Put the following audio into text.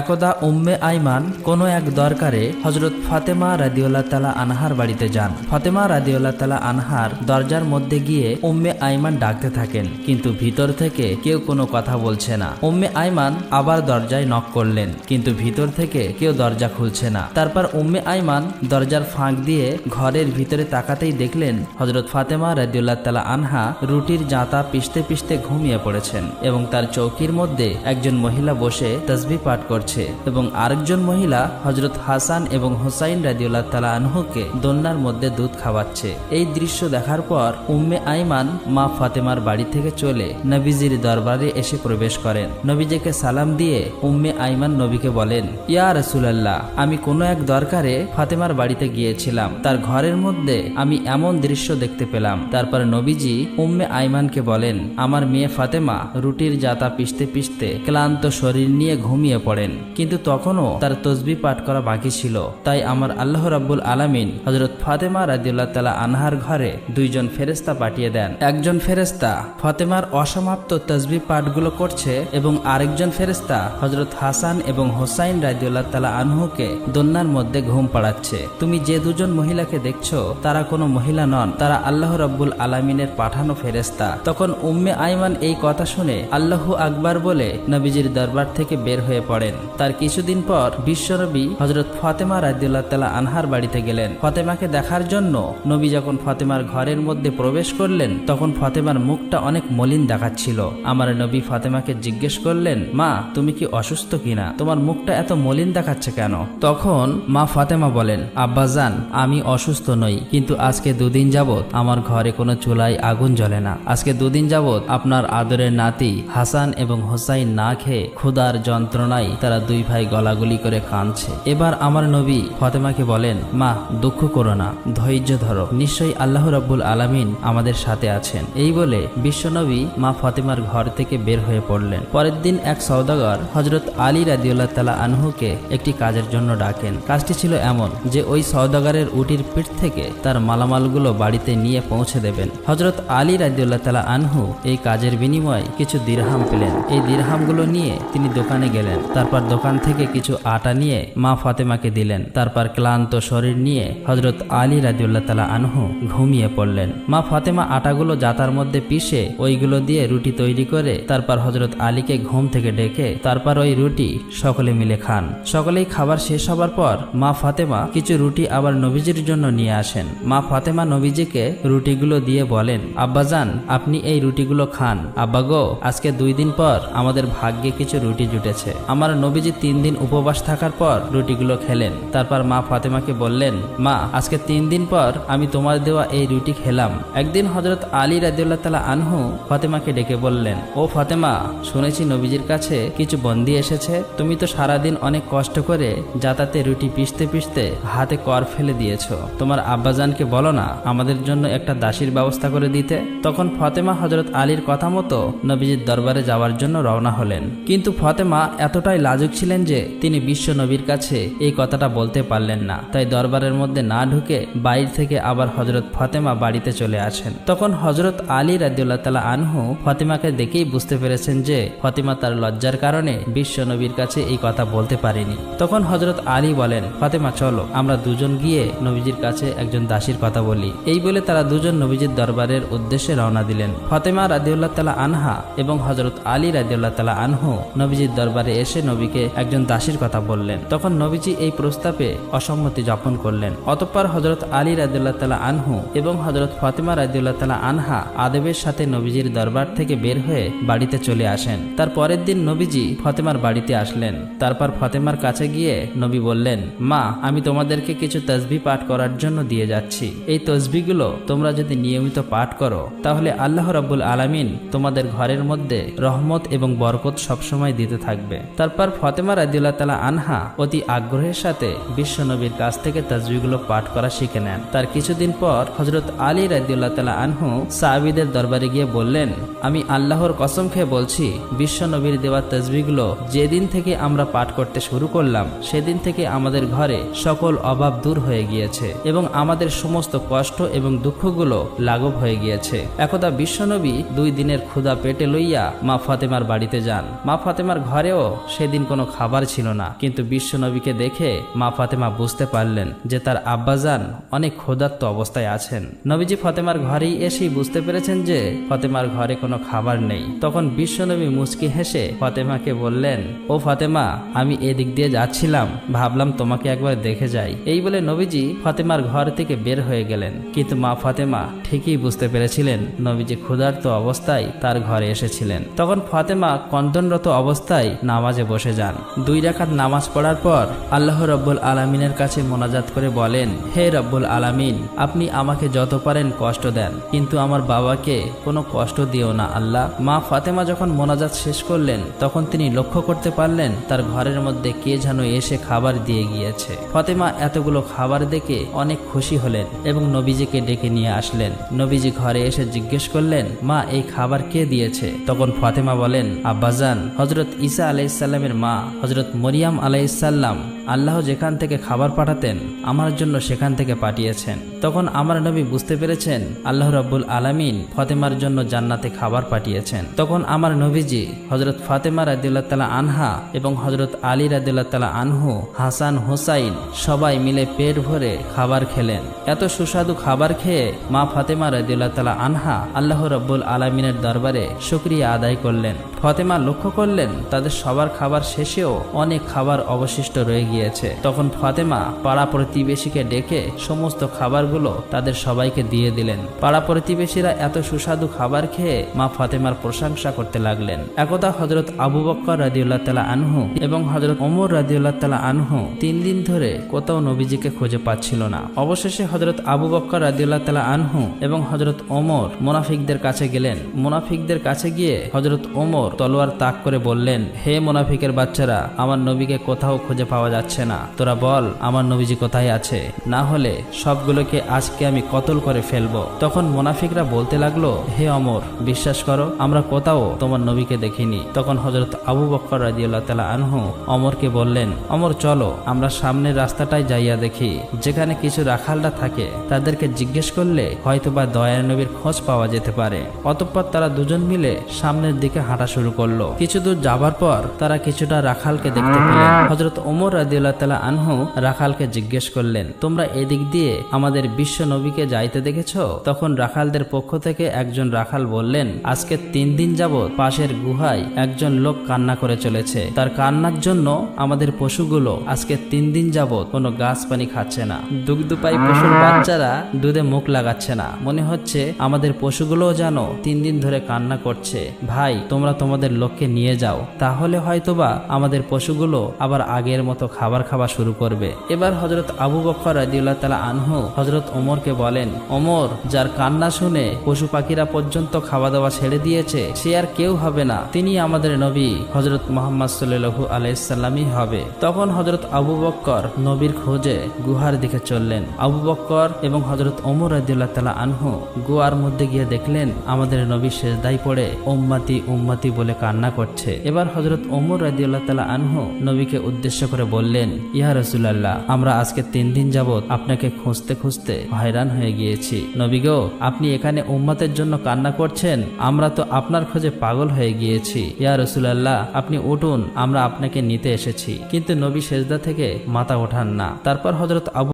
একদা উম্মে আইমান কোনো এক দরকারে হজরত ফাতেমা রাদিউল্লাহ তালা আনহার বাড়িতে যান। ফাতেমা রাদিউল্লাহ তালা আনহার দরজার মধ্যে গিয়ে উম্মে আইমান ডাকতে থাকেন, কিন্তু ভিতর থেকে কেউ কোনো কথা বলছে না। উম্মে আইমান আবার দরজায় নক করলেন, কিন্তু ভিতর থেকে কেউ দরজা খুলছে না। তারপর উম্মে আইমান দরজার ফাঁক দিয়ে ঘরের ভিতরে তাকাতেই দেখলেন হজরত ফাতেমা রাদিউল্লাহ তালা আনহা রুটির জাঁতা পিষতে পিষতে ঘুমিয়ে পড়েছেন এবং তার চৌকির মধ্যে একজন মহিলা বসে তসবি পাঠ করছে এবং আরেকজন মহিলা হজরত হাসান এবং হোসাইন রাদিউল্লাহ তালা আনহুকে দোলনার মধ্যে দুধ খাওয়াচ্ছে। এই দৃশ্য দেখার পর উম্মে আইমান মা ফাতেমার বাড়ি থেকে চলে নবীজির দরবারে এসে প্রবেশ করেন। নবীজিকে সালাম দিয়ে উম্মে আইমান নবীকে বলেন, ইয়া রসুলাল্লাহ, আমি কোনো এক দরকারে ফাতেমার বাড়িতে গিয়েছিলাম। তার ঘরের মধ্যে আমি এমন দৃশ্য দেখতে পেলাম। তারপর নবীজি উম্মে আইমানকে বলেন, আমার মেয়ে ফাতেমা রুটির জাতা পিষতে পিষতে ক্লান্ত শরীর নিয়ে ঘুমিয়ে পড়েন। কিন্তু তখনও তার তসবি পাঠ করা বাকি ছিল। তাই আমার আল্লাহ রাব্বুল আলামিন হজরত ফাতেমা রাদিউল্লাহ তালা আনহার ঘরে দুইজন ফেরেস্তা পাঠিয়ে দেন। একজন ফেরেস্তা ফাতেমার অসমাপ্ত তসবি পাঠগুলো করছে এবং আরেকজন ফেরেস্তা হজরত হাসান এবং হোসাইন রাদিউল্লাহ তালা আনহুকে দোলনার মধ্যে ঘুম পাড়াচ্ছে। তুমি যে দুজন মহিলাকে দেখছ, তারা কোনো মহিলা নন, তারা আল্লাহ রাব্বুল আলামিনের পাঠানো ফেরেস্তা তখন উম্মে আইমান এই কথা শুনে আল্লাহু আকবার বলে নবীজির দরবার থেকে বের হয়ে পড়েন। তার কিছুদিন পর বিশ্বনবী হজরত ফাতেমা রাদিউল্লাহ তালা আনহার বাড়িতে গেলেন। ফাতেমাকে দেখার জন্য নবী যখন ফাতেমার ঘরের মধ্যে প্রবেশ করলেন, তখন ফাতেমার মুখটা অনেক মলিন দেখাচ্ছিল। আমার নবী ফাতেমাকে জিজ্ঞেস করলেন, মা, তুমি কি অসুস্থ কিনা? তোমার মুখটা এত মলিন দেখাচ্ছে কেন? তখন মা ফাতেমা বলেন আব্বাজান আমি অসুস্থ নই, কিন্তু আজকে দুদিন যাবৎ আমার ঘরে কোনো চুলায় আগুন জ্বলে না। আজকে দুদিন যাবৎ আপনার আদরের নাতি হাসান এবং হোসাইন না খেয়ে ক্ষুদার যন্ত্রণায় তারা দুই ভাই গলাগুলি করে কাঁদছে। এবার আমার নবী ফতেমাকে বলেন, মা, দুঃখ করো না, ধৈর্য ধরো। নিশ্চয়ই আল্লাহ রাব্বুল আলামিন আমাদের সাথে আছেন। এই বলে বিশ্বনবী মা ফতেমার ঘর থেকে বের হয়ে পড়লেন। পরের দিন এক সৌদাগর হজরত আলী রাদিউল্লাহ তালা আনহুকে একটি কাজের জন্য ডাকেন। কাজটি ছিল এমন যে ওই সৌদাগরের উটির পিঠ থেকে তার মালামালগুলো বাড়িতে নিয়ে পৌঁছে দেবেন। হজরত আলী রাদিউল্লাহ তালা আনহু এই কাজের বিনিময়ে কিছু দিরহাম পেলেন। এই দিরহামগুলো নিয়ে তিনি দোকানে গেলেন। তারপর দোকান থেকে কিছু আটা নিয়ে মা ফাতেমাকে দিলেন। তারপর ক্লান্ত শরীর নিয়ে হজরত আলী রাদিউল্লাহ তালা আনহু ঘুমিয়ে পড়লেন। মা ফাতেমা আটাগুলো জাতার মধ্যে পিষে ওইগুলো দিয়ে রুটি তৈরি করে তারপর হজরত আলীকে ঘুম থেকে ডেকে তারপর ওই রুটি সকলে মিলে খান। সকলেই খাবার শেষ হবার পর মা ফাতেমা কিছু রুটি আবার নবীজির জন্য নিয়ে আসেন। মা ফাতেমা নবীজিকে রুটিগুলো দিয়ে বলেন আব্বা আব্বাজান, আপনি এই রুটিগুলো খান। আব্বা গো, আজকে দুই দিন পর আমাদের ভাগ্যে কিছু রুটি জুটেছে। আমার নবীজি তিন দিন উপবাস থাকার পর রুটিগুলো খেলেন। তারপর মা ফাতেমাকে বললেন, মা, আজকে তিন দিন পর আমি তোমার দেওয়া এই রুটি খেলাম। একদিন হজরত আলী রাদিউল্লাহ তালা আনহু ফাতেমাকে ডেকে বললেন, ও ফাতেমা, শুনেছি নবীজির কাছে কিছু বন্দি এসেছে। তুমি তো সারাদিন অনেক কষ্ট করে যাতাতে রুটি পিষতে পিষতে হাতে কর ফেলে দিয়েছ। তোমার আব্বাজানকে বলো না, আমাদের জন্য একটা দাসীর ব্যবস্থা করে দিতে। তখন ফতেমা হজরত আলীর কথা মতো নবীজির দরবারে যাওয়ার জন্য রওনা হলেন। কিন্তু ফতেমা এতটাই লাজুক ছিলেন যে তিনি বিশ্ব নবীর কাছে এই কথাটা বলতে পারলেন না। তাই দরবারের মধ্যে না ঢুকে বাইর থেকে আবার হজরত ফতেমা বাড়িতে চলে আসেন। তখন হজরত আলী রাদিউল্লাহ তালা আনহু ফতেমাকে দেখেই বুঝতে পেরেছেন যে ফতেমা তার লজ্জার কারণে বিশ্ব নবীর কাছে এই কথা বলতে পারেনি। তখন হজরত আলী বলেন, ফাতেমা, চলো, আমরা দুজন গিয়ে নবীজির কাছে একজন দাসীর কথা বলি। এই বলে তারা দুজন নবীজির দরবারের উদ্দেশ্যে রওনা দিলেন। ফাতেমা রাদিউল্লাহ তালা আনহা এবং হজরত আলী রাদিউল্লাহ তালা আনহু নবীজির দরবারে এসে নবীকে একজন দাসীর কথা বললেন। তখন নবীজি এই প্রস্তাবে অসম্মতি যাপন করলেন। অতঃপর হজরত আলী রাদিউল্লাহ তালা আনহু এবং হজরত ফাতেমা রাদিউল্লাহ তালা আনহা আদেবের সাথে নবীজির দরবার থেকে বের হয়ে বাড়িতে চলে আসেন। তার পরের দিন নবীজি ফতেমার বাড়িতে আসলেন। তারপর ফতেমার কাছে গিয়ে নবী বললেন, মা, আমি তোমাদেরকে কিছু তসবি পাঠ করার জন্য দিয়ে যাচ্ছি। এই তসবিগুলো তোমরা যদি নিয়মিত পাঠ করো, তাহলে আল্লাহ রাব্বুল আলামিন তোমাদের ঘরের মধ্যে রহমত এবং বরকত সবসময় দিতে থাকবে। তারপর ফতেমা রাদিউল্লাহ তালা আনহা অতি আগ্রহের সাথে বিশ্বনবীর কাছ থেকে তসবিগুলো পাঠ করা শিখে নেন। তার কিছুদিন পর হজরত আলী রাদিউল্লাহ তালা আনহু সাহাবিদের দরবারে গিয়ে বললেন, আমি আল্লাহর কসম খেয়ে বলছি, বিশ্ব নবীর দেওয়া তসবিগুলো যেদিন থেকে আমরা পাঠ করতে শুরু করলাম, সেদিন থেকে আমাদের ঘরে সকল অভাব দূর হয়ে গিয়েছে এবং আমাদের সমস্ত কষ্ট এবং দুঃখগুলো লাঘব হয়ে গিয়েছে। একদা বিশ্বনবী দুই দিনের ক্ষুধা পেটে লইয়া মা ফাতেমার বাড়িতে যান। মা ফাতেমার ঘরেও সেদিন দিন কোনো খাবার ছিল না। কিন্তু বিশ্ব নবীকে দেখে মা ফাতেমা বুঝতে পারলেন যে তার আব্বাজান অনেক ক্ষুধার্ত অবস্থায় আছেন। নবীজি ফাতেমার ঘরেই এসেই বুঝতে পেরেছেন যে ফাতেমার ঘরে কোনো খাবার নেই। তখন বিশ্বনবী মুচকি হেসে ফাতেমাকে বললেন, ও ফাতেমা, আমি এদিক দিয়ে যাচ্ছিলাম, ভাবলাম তোমাকে একবার দেখে যাই। এই বলে নবীজি ফতেমার ঘর থেকে বের হয়ে গেলেন। কিন্তু মা ফাতেমা ঠিকই বুঝতে পেরেছিলেন নবীজি ক্ষুধার্ত অবস্থায় তার ঘরে এসেছিলেন। তখন ফাতেমা কন্দনরত অবস্থায় নামাজে বসে যান। দুই রাকাত নামাজ পড়ার পর আল্লাহ রব্বুল আলমিনের কাছে মোনাজাত করে বলেন, হে রব্বুল আলামিন, আপনি আমাকে যত পারেন কষ্ট দেন, কিন্তু আমার বাবাকে কোনো কষ্ট দিও না আল্লাহ। মা ফাতেমা যখন মোনাজাত শেষ করলেন, তখন তিনি লক্ষ্য করতে পারলেন, তার ঘরের মধ্যে কে যেন এসে খাবার দিয়ে গিয়েছে। ফাতেমা এতগুলো খাবার দেখে অনেক খুশি হলেন এবং নবীজিকে ডেকে নিয়ে আসলেন। নবীজি ঘরে এসে জিজ্ঞেস করলেন, মা, এই খাবার কে দিয়েছে? তখন ফাতেমা বলেন, আব্বাজান হজরত ঈসা আলাইসাল্লামের মা হজরত মরিয়াম আলাইসাল্লাম আল্লাহ যেখান থেকে খাবার পাঠাতেন, আমার জন্য সেখান থেকে পাঠিয়েছেন। তখন আমার নবী বুঝতে পেরেছেন, আল্লাহ রাব্বুল আলামিন ফাতেমার জন্য জান্নাতে খাবার পাঠিয়েছেন। তখন আমার নবীজি হজরত ফাতেমা রাদিউল্লাহ তালা আনহা এবং হজরত আলী রাদিউল্লাহ তালা আনহু, হাসান, হোসাইন সবাই মিলে পেট ভরে খাবার খেলেন। এত সুস্বাদু খাবার খেয়ে মা ফাতেমা রাদিউল্লাহ তালা আনহা আল্লাহ রাব্বুল আলামিনের দরবারে শুক্রিয়া আদায় করলেন। ফাতেমা লক্ষ্য করলেন, তাদের সবার খাবার শেষেও অনেক খাবার অবশিষ্ট রয়ে গিয়েছে। তখন ফাতেমা পাড়া প্রতিবেশীকে ডেকে সমস্ত খাবারগুলো তাদের সবাইকে দিয়ে দিলেন। পাড়া প্রতিবেশীরা এত সুস্বাদু খাবার খেয়ে মা ফাতেমার প্রশংসা করতে লাগলেন। একদা হজরত আবু বক্কর রাদিউল্লাহ তালা আনহু এবং হজরত ওমর রাদিউল্লাহ তালা আনহু তিন দিন ধরে কোথাও নবীজিকে খুঁজে পাচ্ছিল না। অবশেষে হজরত আবু বক্কর রাদিউল্লাহ তালা আনহু এবং হজরত ওমর মোনাফিকদের কাছে গেলেন। মোনাফিকদের কাছে গিয়ে হজরত ওমর তলোয়ার তাক করে বললেন, হে মোনাফিকের বাচ্চারা, আমার নবীকে কোথাও খুঁজে পাওয়া যাচ্ছে না। তোরা বল, আমার নবীজি কোথায় আছে? না হলে সবগুলোকে আজকে আমি কতল করে ফেলব? তখন মোনাফিকরা বলতে লাগল, হে অমর, বিশ্বাস করো, আমরা কোথাও তোমার নবীকে দেখিনি। তখন হজরত আবু বক্কর রাজিউল্লাহ তালা আনহু অমরকে বললেন, অমর, চলো, আমরা সামনের রাস্তাটায় যাইয়া দেখি। যেখানে কিছু রাখালরা থাকে, তাদেরকে জিজ্ঞেস করলে হয়তোবা দয়ার নবীর খোঁজ পাওয়া যেতে পারে। অতঃপর তারা দুজন মিলে সামনের দিকে হাঁটা শুরু করল। কিছু দূর যাবার পর তারা কিছুটা রাখালকে দেখতে পেলেন। হজরত ওমর রাদিউল্লাহ তালা আনহু রাখালকে জিজ্ঞেস করলেন, তোমরা এদিক দিয়ে আমাদের বিশ্ব নবীকে যাইতে দেখেছ? তখন রাখালদের পক্ষ থেকে একজন রাখাল বললেন, আজকে তিন দিন যাবৎ পাশের গুহায় একজন লোক কান্না করে চলেছে। তার কান্নার জন্য আমাদের পশুগুলো আজকে তিন দিন যাবৎ কোনো গাছ পানি খাচ্ছে না। দুগ্ধপাই পশুর বাচ্চারা দুধে মুখ লাগাচ্ছে না। মনে হচ্ছে আমাদের পশুগুলোও যেন তিন দিন ধরে কান্না করছে। ভাই, তোমরা তোমাদের লোককে নিয়ে যাও। তাহলে হয়তোবা আমাদের পশুগুলো আবার আগের মতো খাবার খাওয়া শুরু করবে। এবার হজরত আবু বক্কর রাদিউল্লাহ তালা আনহু হজরত ওমরকে বলেন, ওমর, যার কান্না শুনে পশু পাখিরা পর্যন্ত খাওয়া দাওয়া ছেড়ে দিয়েছে, সে আর কেউ হবে না। তিনি আমাদের নবী হজরত মোহাম্মদ সাল্লু আলাইসাল্লামই হবে। তখন হজরত আবু বক্কর নবীর খোঁজে গুহার দিকে চললেন। আবু বক্কর এবং হজরত ওমর রাদিউল্লাহ তালা আনহু গুয়ার মধ্যে গিয়ে দেখলেন, আমাদের নবী শেষদাই পড়ে উম্মাতি উম্মাতি বলে কান্না করছে। এবার হজরত ওমর রাদিউল্লাহ তালা আনহু নবীকে উদ্দেশ্য করে বললেন ইহা রসুলাল্লাহ, আমরা আজকে তিন দিন যাবৎ আপনাকে খুঁজতে খুঁজতে হয়রান হয়ে গিয়েছি। নবী গো, আপনি এখানে উম্মাতের জন্য কান্না করছেন, আমরা তো আপনার খোঁজে পাগল হয়ে গিয়েছি। ইয়া রসুলাল্লাহ, আপনি উঠুন, আমরা আপনাকে নিতে এসেছি। কিন্তু নবী সেজদা থেকে মাথা ওঠান না। তারপর হজরত আবু